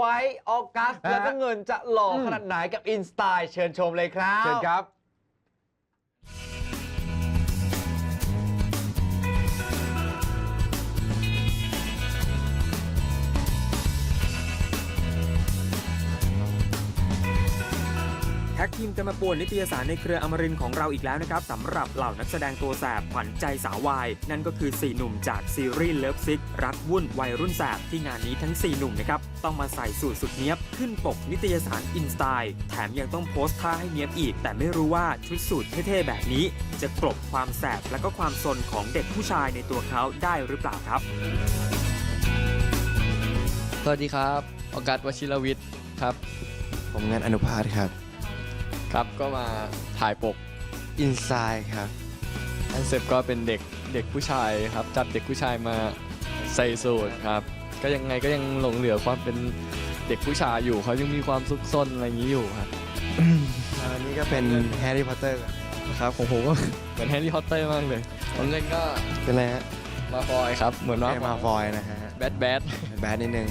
ไว้ออกัสฮะแล้วก็เงินจะหล่ออมขนาดไหนกับอินสไตล์เชิญชมเลยครับ เชิญครับ ท็กทีมกันมาป่วนนิตยสารในเครืออมรินทร์ของเราอีกแล้วนะครับสำหรับเหล่านักแสดงตัวแสบขวัญใจสาววาย นั่นก็คือ 4 หนุ่มจากซีรีส์เลิฟซิกรักวุ่นวัยรุ่นแสบที่งานนี้ทั้ง 4 หนุ่มนะครับต้องมาใส่สูตรสุดเนี้ยบขึ้นปกนิตยสารอินสไตล์แถมยังต้องโพสท่าให้เนี้ยบอีก แต่ไม่รู้ว่าชุดสูตรเท่ๆแบบนี้ จะกลบความแสบและก็ความซนของเด็กผู้ชายในตัวเขาได้หรือเปล่าครับ สวัสดีครับ ออกัสวชิรวิทย์ครับ ผมงานอนุภาสครับ ครับก็มาถ่ายปกอินไซด์ครับคอนเซปต์ก็เป็นเด็กเด็กผู้ชายครับจับเด็กผู้ชายมาใส่สูทครับ ก็ยังไงก็ยังหลงเหลือความเป็นเด็กผู้ชายอยู่เขายังมีความซุกซนอะไรอย่างนี้อยู่ครับอันนี้ก็เป็นแฮร์รี่พอตเตอร์ครับของผมก็เหมือนแฮร์รี่พอตเตอร์มากเลยผมเล่นก็เป็นอะไรฮะมาฟอยครับเหมือนว่าแอร์มาฟอยนะฮะแบดแบดแบดนิดนึง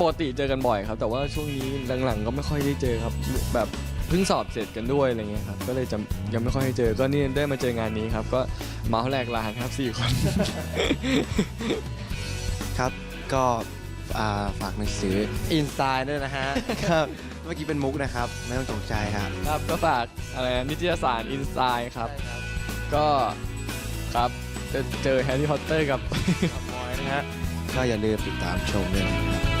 ปกติเจอกันบ่อยครับ แต่ว่าช่วงนี้หลังๆก็ไม่ค่อยได้เจอครับแบบเพิ่งสอบเสร็จกันด้วยอะไรเงี้ยครับก็เลยจะยังไม่ค่อยได้เจอก็นี่ได้มาเจองานนี้ครับ ก็เมาส์แรกลานครับสี่คน ครับ ก็อ่าฝากหนังสืออินไซด์ด้วยนะฮะ ครับ เมื่อกี้เป็นมุกนะครับ ไม่ต้องตกใจครับ ครับก็ฝากอะไรนะนิตยสารอินไซด์ครับ ก็ครับจะเจอแฮร์รี่พอตเตอร์กับฟอยนะฮะ ก็อย่าลืมติดตามชมด้วยนะครับ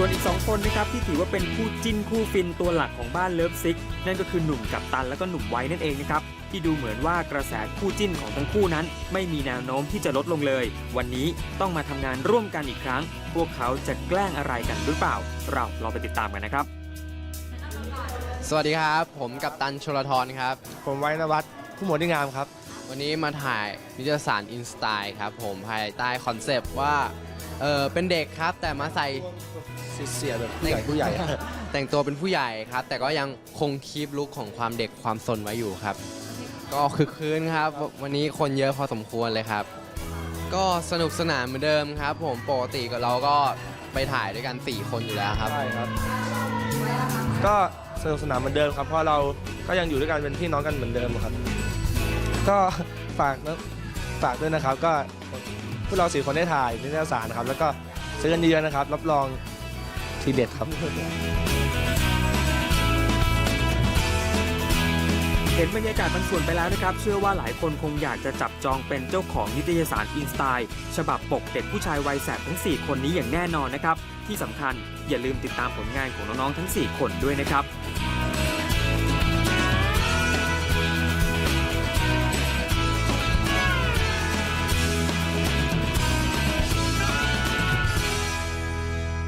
ส่วนอีก 2 คนนะครับที่ถือว่าเป็นคู่จิ้นคู่ฟินตัวหลักของบ้านเลิฟซิกนั่นก็คือหนุ่มกับตันและก็หนุ่มไว้นั่นเองนะครับที่ดูเหมือนว่ากระแสคู่จิ้นของทั้งคู่นั้น ไม่มีแนวโน้มที่จะลดลงเลย วันนี้ต้องมาทำงานร่วมกันอีกครั้ง พวกเขาจะแกล้งอะไรกันหรือเปล่า เราลองไปติดตามกันนะครับ สวัสดีครับ ผมกัปตันชลทรครับ ผมไว้นวัดผู้หมวดที่งามครับ วันนี้มาถ่ายนิตยสารอินสไตล์ครับผมภายใต้คอนเซปต์ว่า เออเป็นเด็กครับแต่มาใส่เสียแบบผู้ใหญ่ผู้ใหญ่แต่งตัวเป็นผู้ใหญ่ครับ แต่ก็ยังคงคีปลุคของความเด็กความสนไว้อยู่ครับ ก็คือคืนครับ วันนี้คนเยอะพอสมควรเลยครับ ก็สนุกสนานเหมือนเดิมครับ ผมปกติก็เราก็ไปถ่ายด้วยกัน 4 คนอยู่แล้วครับ ใช่ครับ ก็สนุกสนานเหมือนเดิมครับ เพราะเราก็ยังอยู่ด้วยกันเป็นพี่น้องกันเหมือนเดิมครับ ก็ฝากนะฝากด้วยนะครับก็ พวกเราสี่คนได้ถ่ายนิตยสารครับ แล้วก็ซื้อกันเยอะๆนะครับ รับรองทีเด็ดครับ เห็นบรรยากาศบางส่วนไปแล้วนะครับ เชื่อว่าหลายคนคงอยากจะจับจองเป็นเจ้าของนิตยสารอินสไตล์ฉบับปกเด็กผู้ชายวัยแสบทั้ง 4 คนนี้อย่างแน่นอนนะครับ ที่สำคัญอย่าลืมติดตามผลงานของน้องๆทั้ง 4 คนด้วยนะครับ